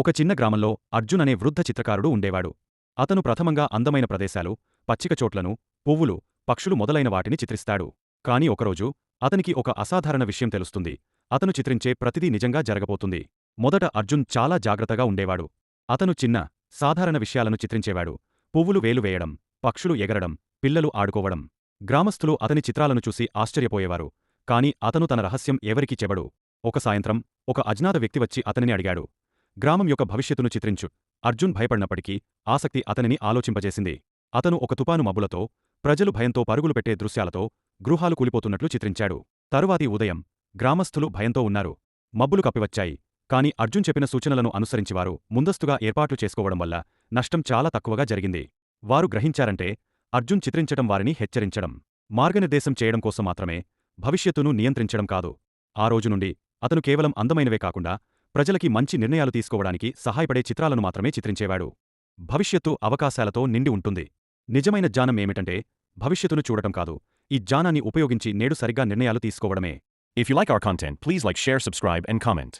ఒక చిన్న గ్రామంలో అర్జున్ అనే వృద్ధ చిత్రకారుడు ఉండేవాడు. అతను ప్రథమంగా అందమైన ప్రదేశాలు పచ్చిక చోట్లను పువ్వులు పక్షులు మొదలైన వాటిని చిత్రిస్తాడు. కాని ఒకరోజు అతనికి ఒక అసాధారణ విషయం తెలుస్తుంది. అతను చిత్రించే ప్రతిదీ నిజంగా జరగబోతుంది. మొదట అర్జున్ చాలా జాగ్రత్తగా ఉండేవాడు. అతను చిన్న సాధారణ విషయాలను చిత్రించేవాడు. పువ్వులు వేలు వేయడం పక్షులు ఎగరడం పిల్లలు ఆడుకోవడం. గ్రామస్థులు అతని చిత్రాలను చూసి ఆశ్చర్యపోయేవారు. కాని అతను తన రహస్యం ఎవరికీ చెబడు. ఒక సాయంత్రం ఒక అజ్ఞాత వ్యక్తి వచ్చి అతనిని అడిగాడు. గ్రామం యొక్క భవిష్యత్తును చిత్రించు. అర్జున్ భయపడినప్పటికీ ఆసక్తి అతనిని ఆలోచింపజేసింది. అతను ఒక తుపాను మబ్బులతో ప్రజలు భయంతో పరుగులు పెట్టే దృశ్యాలతో గృహాలు కూలిపోతున్నట్లు చిత్రించాడు. తరువాతి ఉదయం గ్రామస్థులు భయంతో ఉన్నారు. మబ్బులు కప్పివచ్చాయి. కాని అర్జున్ చెప్పిన సూచనలను అనుసరించివారు ముందస్తుగా ఏర్పాట్లు చేసుకోవడం వల్ల నష్టం చాలా తక్కువగా జరిగింది. వారు గ్రహించారంటే అర్జున్ చిత్రించడం వారిని హెచ్చరించడం. మార్గనిర్దేశం చేయడం కోసం మాత్రమే భవిష్యత్తును నియంత్రించడం కాదు. ఆ రోజు నుండి అతను కేవలం అందమైనవే కాకుండా ప్రజలకి మంచి నిర్ణయాలు తీసుకోవడానికి సహాయపడే చిత్రాలను మాత్రమే చిత్రించేవాడు. భవిష్యత్తు అవకాశాలతో నిండి ఉంటుంది. నిజమైన జ్ఞానం ఏమిటంటే భవిష్యత్తును చూడటం కాదు ఈ జ్ఞానాన్ని ఉపయోగించి నేడు సరిగ్గా నిర్ణయాలు తీసుకోవడమే. If you like our content please like share subscribe and comment